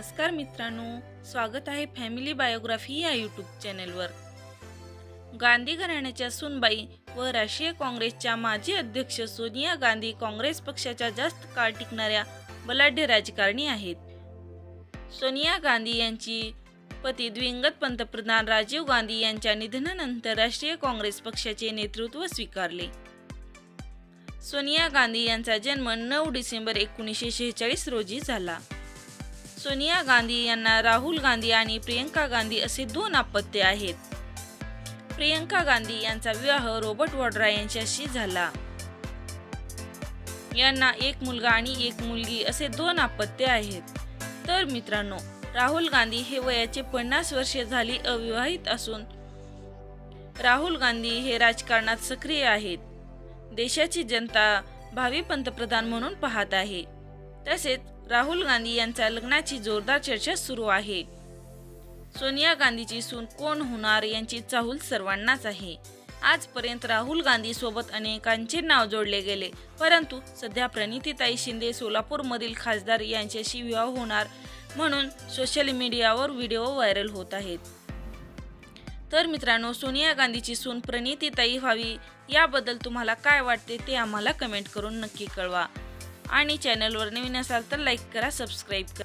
नमस्कार मित्रांनो स्वागत आहे फॅमिली बायोग्राफी या यूट्यूब चॅनेलवर. गांधी घराण्याच्या सुनबाई व राष्ट्रीय काँग्रेसच्या माजी अध्यक्ष सोनिया गांधी काँग्रेस पक्षाच्या जास्त काळ टिकणाऱ्या बलाढ्य राजकारणी आहेत. सोनिया गांधी यांची पती द्विंगत पंतप्रधान राजीव गांधी यांच्या निधनानंतर राष्ट्रीय काँग्रेस पक्षाचे नेतृत्व स्वीकारले. सोनिया गांधी यांचा जन्म नऊ डिसेंबर एकोणीसशे शेहेचाळीस रोजी झाला. सोनिया गांधी यांना राहुल गांधी आणि प्रियंका गांधी असे दोन अपत्य आहेत. प्रियंका गांधी यांचा विवाह रॉबर्ट वड्रा यांच्याशी झाला. यांना एक मुलगा आणि एक मुलगी असे दोन अपत्य आहेत. तर मित्रांनो राहुल गांधी हे वयाचे पन्नास वर्षे झाली अविवाहित असून राहुल गांधी हे राजकारणात सक्रिय आहेत. देशाची जनता भावी पंतप्रधान म्हणून पाहत आहे. तसेच राहुल गांधी यांच्या लग्नाची जोरदार चर्चा सुरू आहे. सोनिया गांधीची सून कोण होणार यांची चाहूल सर्वांनाच आहे. आजपर्यंत राहुल गांधी सोबत अनेकांचे नाव जोडले गेले परंतु सध्या प्रणितीताई शिंदे सोलापूरमधील खासदार यांच्याशी विवाह होणार म्हणून सोशल मीडियावर व्हिडिओ व्हायरल होत आहेत. तर मित्रांनो सोनिया गांधीची सून प्रणितीताई व्हावी याबद्दल तुम्हाला काय वाटते ते आम्हाला कमेंट करून नक्की कळवा. आणि चॅनलवर नवीन असाल तर लाईक करा सबस्क्राईब करा.